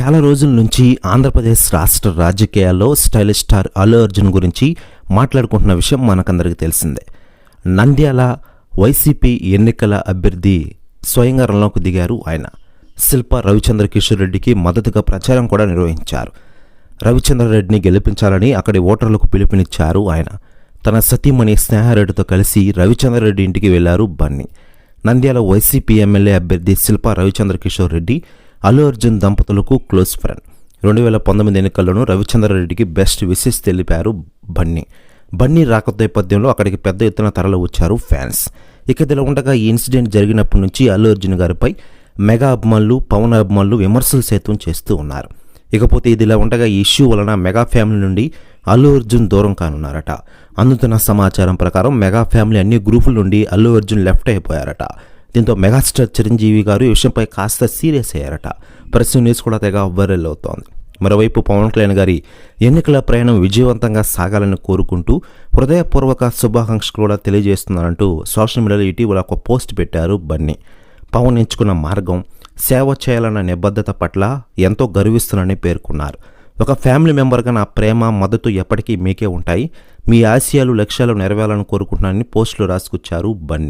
చాలా రోజుల నుంచి ఆంధ్రప్రదేశ్ రాష్ట్ర రాజకీయాల్లో స్టైలిష్ స్టార్ అల్లు అర్జున్ గురించి మాట్లాడుకుంటున్న విషయం మనకందరికీ తెలిసిందే. నంద్యాల వైసీపీ ఎన్నికల అభ్యర్థి స్వయంగా రంగంలోకి దిగారు ఆయన. శిల్ప రవిచంద్ర కిషోర్ రెడ్డికి మద్దతుగా ప్రచారం కూడా నిర్వహించారు. రవిచంద్ర రెడ్డిని గెలిపించాలని అక్కడి ఓటర్లకు పిలుపునిచ్చారు ఆయన. తన సతీమణి స్నేహారెడ్డితో కలిసి రవిచంద్ర రెడ్డి ఇంటికి వెళ్ళారు బన్నీ. నంద్యాల వైసీపీ ఎమ్మెల్యే అభ్యర్థి శిల్ప రవిచంద్ర కిషోర్ రెడ్డి అల్లు అర్జున్ దంపతులకు క్లోజ్ ఫ్రెండ్. రెండు వేల పంతొమ్మిది ఎన్నికల్లోనూ రవిచంద్రారెడ్డికి బెస్ట్ విషెస్ తెలిపారు బన్నీ. బన్నీ రాక నేపథ్యంలో అక్కడికి పెద్ద ఎత్తున తరలి వచ్చారు ఫ్యాన్స్. ఇక ఇదిలా ఉండగా ఈ ఇన్సిడెంట్ జరిగినప్పటి నుంచి అల్లు అర్జున్ గారిపై మెగా అభిమానులు పవన్ అభిమానులు విమర్శలు సైతం చేస్తూ ఉన్నారు. ఇకపోతే ఇదిలా ఉండగా ఈ ఇష్యూ వలన మెగా ఫ్యామిలీ నుండి అల్లు అర్జున్ దూరం కానున్నారట. అందుతున్న సమాచారం ప్రకారం మెగా ఫ్యామిలీ అన్ని గ్రూపుల నుండి అల్లు అర్జున్ లెఫ్ట్ అయిపోయారట. దీంతో మెగాస్టార్ చిరంజీవి గారు ఈ విషయంపై కాస్త సీరియస్ అయ్యారట. ప్రస్తుతం న్యూస్ కూడా తెగ వైరల్ అవుతోంది. మరోవైపు పవన్ కళ్యాణ్ గారి ఎన్నికల ప్రయాణం విజయవంతంగా సాగాలని కోరుకుంటూ హృదయపూర్వక శుభాకాంక్షలు కూడా తెలియజేస్తున్నారంటూ సోషల్ మీడియాలో ఇటీవల ఒక పోస్ట్ పెట్టారు బన్నీ. పవన్ ఎంచుకున్న మార్గం సేవ చేయాలన్న నిబద్ధత పట్ల ఎంతో గర్విస్తున్నానని పేర్కొన్నారు. ఒక ఫ్యామిలీ మెంబర్గా నా ప్రేమ మద్దతు ఎప్పటికీ మీకే ఉంటాయి. మీ ఆశయాలు లక్ష్యాలు నెరవేరాలని కోరుకుంటున్నానని పోస్టులు రాసుకొచ్చారు బన్నీ.